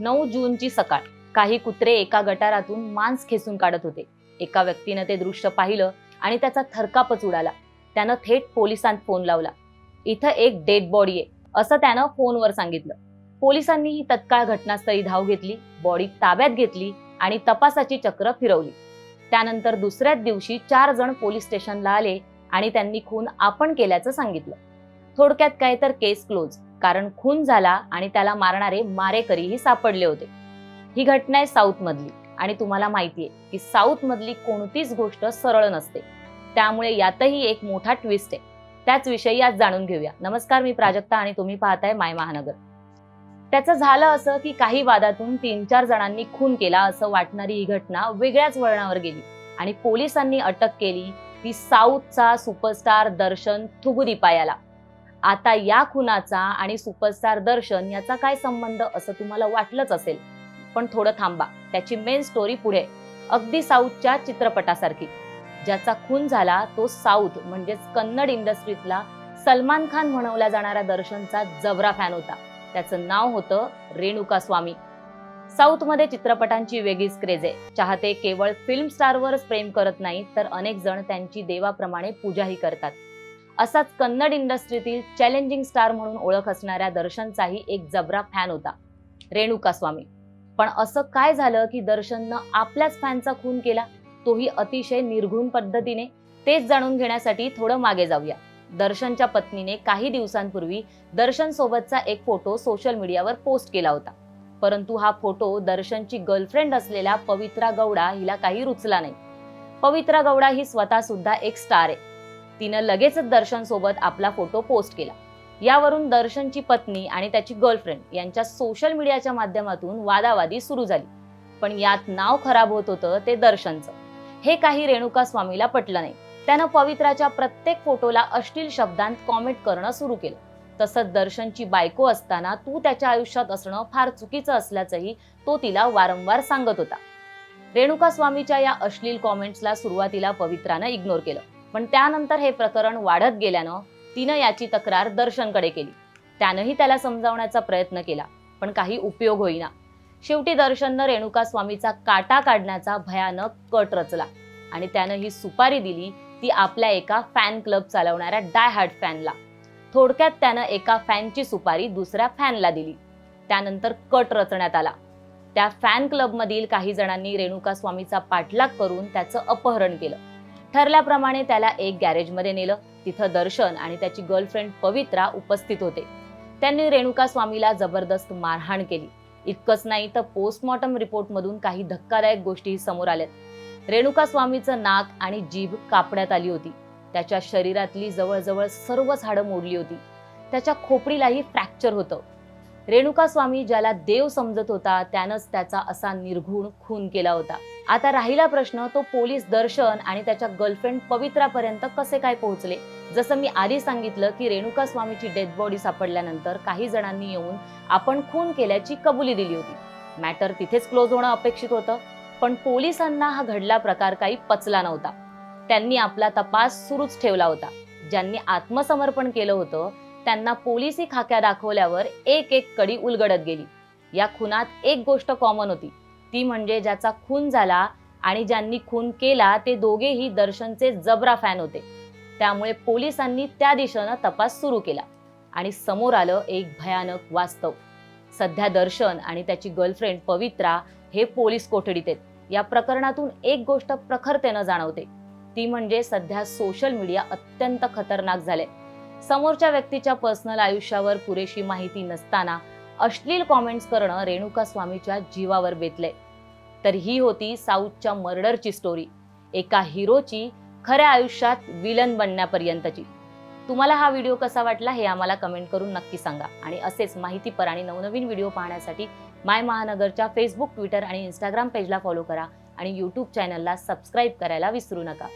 नऊ जूनची सकाळ. काही कुत्रे एका गटारातून मांस खेचून काढत होते. एका व्यक्तीनं ते दृश्य पाहिलं आणि त्याचा थरकापच उडाला. त्यानं थेट पोलिसांत फोन लावला. इथं एक डेड बॉडी आहे असं त्यानं फोनवर सांगितलं. पोलिसांनीही तत्काळ घटनास्थळी धाव घेतली बॉडी ताब्यात घेतली आणि तपासाची चक्र फिरवली. त्यानंतर दुसऱ्याच दिवशी चार जण पोलीस स्टेशनला आले आणि त्यांनी खून आपण केल्याचं सांगितलं. थोडक्यात काय तर केस क्लोज. कारण खून झाला आणि त्याला मारणारे मारेकरीही सापडले होते. ही घटना आहे साऊथमधली आणि तुम्हाला माहितीये की साऊथ मधली कोणतीच गोष्ट सरळ नसते. त्यामुळे यातही एक मोठा ट्विस्ट आहे. त्याच विषयी आज जाणून घेऊया. नमस्कार मी प्राजक्ता आणि तुम्ही पाहताय माय महानगर. त्याचं झालं असं की काही वादातून तीन चार जणांनी खून केला असं वाटणारी ही घटना वेगळ्याच वळणावर गेली आणि पोलिसांनी अटक केली ती साऊथचा सुपरस्टार दर्शन थुगुदीपायाला. आता या खुनाचा आणि सुपरस्टार दर्शन याचा काय संबंध असं तुम्हाला वाटलंच असेल. पण थोडं थांबा त्याची मेन स्टोरी पुढे. अगदी साऊथच्या चित्रपटासारखी. ज्याचा खून झाला तो साऊथ म्हणजेच कन्नड इंडस्ट्रीतला सलमान खान म्हणवला जाणारा दर्शनचा जबरा फॅन होता. त्याचं नाव होतं रेणुका स्वामी. साऊथमध्ये चित्रपटांची वेगळीच क्रेज आहे. चाहते केवळ फिल्म स्टारवरच प्रेम करत नाहीत तर अनेक जण त्यांची देवाप्रमाणे पूजाही करतात. असाच कन्नड इंडस्ट्रीतील चॅलेंजिंग स्टार म्हणून ओळख असणाऱ्या दर्शनचाही एक जबरा फॅन होता. रेणुका स्वामी. पण असं काय झालं की दर्शननं आपल्याच फॅनचा खून केला? तोही अतिशय निर्घुण पद्धतीने. तेच जाणून घेण्यासाठी थोडं मागे जाऊया. दर्शनच्या पत्नीने काही दिवसांपूर्वी दर्शन सोबतचा एक फोटो सोशल मीडियावर पोस्ट केला होता. परंतु हा फोटो दर्शनची गर्लफ्रेंड असलेल्या पवित्रा गौडा हिला काही रुचला नाही. पवित्रा गौडा ही स्वतः सुद्धा एक स्टार आहे. तिनं लगेचच दर्शन सोबत आपला फोटो पोस्ट केला. यावरून दर्शनची पत्नी आणि त्याची गर्लफ्रेंड यांच्या सोशल मीडियाच्या माध्यमातून वादावादी सुरू झाली. पण यात नाव खराब होत होतं ते दर्शनचं. हे काही रेणुका स्वामीला पटलं नाही. त्यानं पवित्राच्या प्रत्येक फोटोला अश्लील शब्दांत कॉमेंट करणं सुरू केलं. तसंच दर्शनची बायको असताना तू त्याच्या आयुष्यात असणं फार चुकीचं असल्याचंही तो तिला वारंवार सांगत होता. रेणुका स्वामीच्या या अश्लील कॉमेंट्सला सुरुवातीला पवित्रानं इग्नोर केलं. पण त्यानंतर हे प्रकरण वाढत गेल्यानं तिनं याची तक्रार दर्शनकडे केली. त्यानंही त्याला समजावण्याचा प्रयत्न केला पण काही उपयोग होईना. शेवटी दर्शननं रेणुका स्वामीचा काटा काढण्याचा भयानक कट रचला आणि त्यानं ही सुपारी दिली ती आपल्या एका फॅन क्लब चालवणाऱ्या डाय हार्ट फॅनला. थोडक्यात त्यानं एका फॅनची सुपारी दुसऱ्या फॅनला दिली. त्यानंतर कट रचण्यात आला. त्या फॅन क्लबमधील काही जणांनी रेणुका स्वामीचा पाठलाग करून त्याचं अपहरण केलं. ठरल्याप्रमाणे त्याला एक गॅरेजमध्ये नेलं. तिथं दर्शन आणि त्याची गर्लफ्रेंड पवित्रा उपस्थित होते. त्यांनी रेणुका स्वामीला जबरदस्त मारहाण केली. इतकंच नाही तर पोस्टमॉर्टम रिपोर्टमधून काही धक्कादायक गोष्टी समोर आल्यात. रेणुका स्वामीचं नाक आणि जीभ कापण्यात आली होती. त्याच्या शरीरातली जवळजवळ सर्व झाडं मोडली होती. त्याच्या खोपडीलाही फ्रॅक्चर होतं. रेणुका स्वामी ज्याला देव समजत होता त्यानंच त्याचा असा निर्घुण खून केला होता. आता राहिला प्रश्न तो पोलीस दर्शन आणि त्याच्या गर्लफ्रेंड पवित्रापर्यंत कसे काय पोहोचले? जसं मी आधी सांगितलं की रेणुका स्वामीची डेथ बॉडी सापडल्यानंतर काही जणांनी येऊन आपण खून केल्याची कबुली दिली होती. मॅटर तिथेच क्लोज होणं अपेक्षित होतं. पण पोलिसांना हा घडला प्रकार काही पचला नव्हता. त्यांनी आपला तपास सुरूच ठेवला होता. ज्यांनी आत्मसमर्पण केलं होतं त्यांना पोलिसी खाक्या दाखवल्यावर एक एक कडी उलगडत गेली. या खुनात एक गोष्ट कॉमन होती. ती म्हणजे ज्याचा खून झाला आणि ज्यांनी खून केला ते दोघेही दर्शनचे जबरा फॅन होते. त्यामुळे पोलिसांनी त्या दिशेनं तपास सुरू केला. आणि समोर आलं एक भयानक वास्तव. सध्या दर्शन आणि त्याची गर्लफ्रेंड पवित्रा हे पोलीस कोठडीत आहेत. या प्रकरणातून एक गोष्ट प्रखरतेनं जाणवते. ती म्हणजे सध्या सोशल मीडिया अत्यंत खतरनाक झाले समोरच्या व्यक्तीच्या पर्सनल आयुष्यावर पुरेशी माहिती नसताना अश्लील कॉमेंट्स करणं रेणुका स्वामीच्या जीवावर बेतले तर ही होती साऊथच्या मर्डरची स्टोरी एका हिरोची खऱ्या आयुष्यात विलन बनण्यापर्यंतची. तुम्हाला हा व्हिडिओ कसा वाटला हे आम्हाला कमेंट करून नक्की सांगा. आणि असेच माहितीपर आणि नवनवीन व्हिडिओ पाहण्यासाठी माय महानगरच्या फेसबुक ट्विटर आणि इंस्टाग्राम पेजला फॉलो करा आणि यूट्यूब चॅनलला सबस्क्राईब करायला विसरू नका.